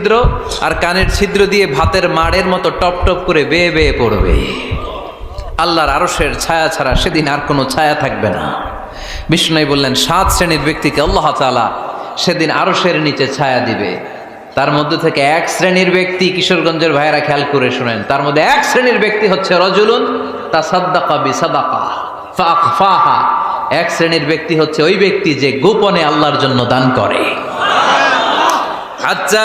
ছিদ্র আর কানের ছিদ্র দিয়ে ভাতের মাড়ের মতো টপ টপ করে বেয়ে বেয়ে পড়বে। আল্লাহর আরশের ছায়া ছাড়া সেদিন আর কোনো ছায়া থাকবে না। বিষ্ণু বললেন, সাত শ্রেণির ব্যক্তিকে আল্লাহ তাআলা সেদিন আরশের নিচে ছায়া দিবে। তার মধ্যে থেকে এক শ্রেণির ব্যক্তি কিশোরগঞ্জের ভাইয়েরা খেয়াল করে শোনেন, তার মধ্যে এক শ্রেণির ব্যক্তি হচ্ছে রজুলুন তা সাদ্দাকা বি সাদাকা ফাহা এক শ্রেণির ব্যক্তি হচ্ছে ওই ব্যক্তি যে গোপনে আল্লাহর জন্য দান করে। আচ্ছা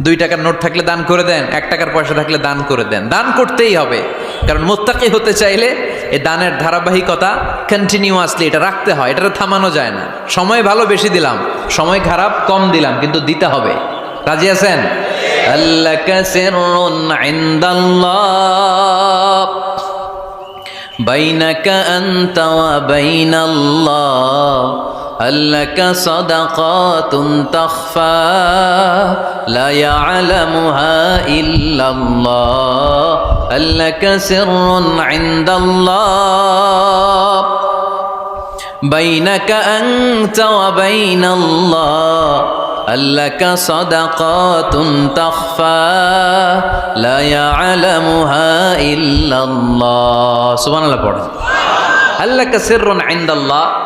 দুই টাকার নোট থাকলে দান করে দেন, এক টাকার পয়সা থাকলে দান করে দেন। দান করতেই হবে। কারণ মোত্তাকি হতে চাইলে এ দানের ধারাবাহিকতা কন্টিনিউয়াসলি এটা রাখতে হয় এটা থামানো যায় না। সময় ভালো বেশি দিলাম, সময় খারাপ কম দিলাম, কিন্তু দিতে হবে। রাজি আছেন? আল্লাহ বাইনাকা আন্তা বাইনাল্লাহ। لك صدقات تخفى لا يعلمها إلا الله لك سر عند الله بينك أنت وبين الله لك صدقات تخفى لا يعلمها إلا الله سبحان الله بورد هل لك سر عند الله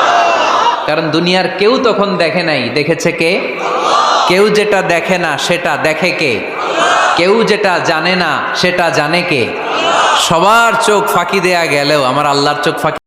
কারণ দুনিয়ার কেউ তখন দেখে নাই। দেখেছে কে? কেউ যেটা দেখে না, সেটা দেখে কে? কেউ যেটা জানে না, সেটা জানে কে? সবার চোখ ফাঁকি দেয়া গেলেও, আমার আল্লাহর চোখ ফাঁকি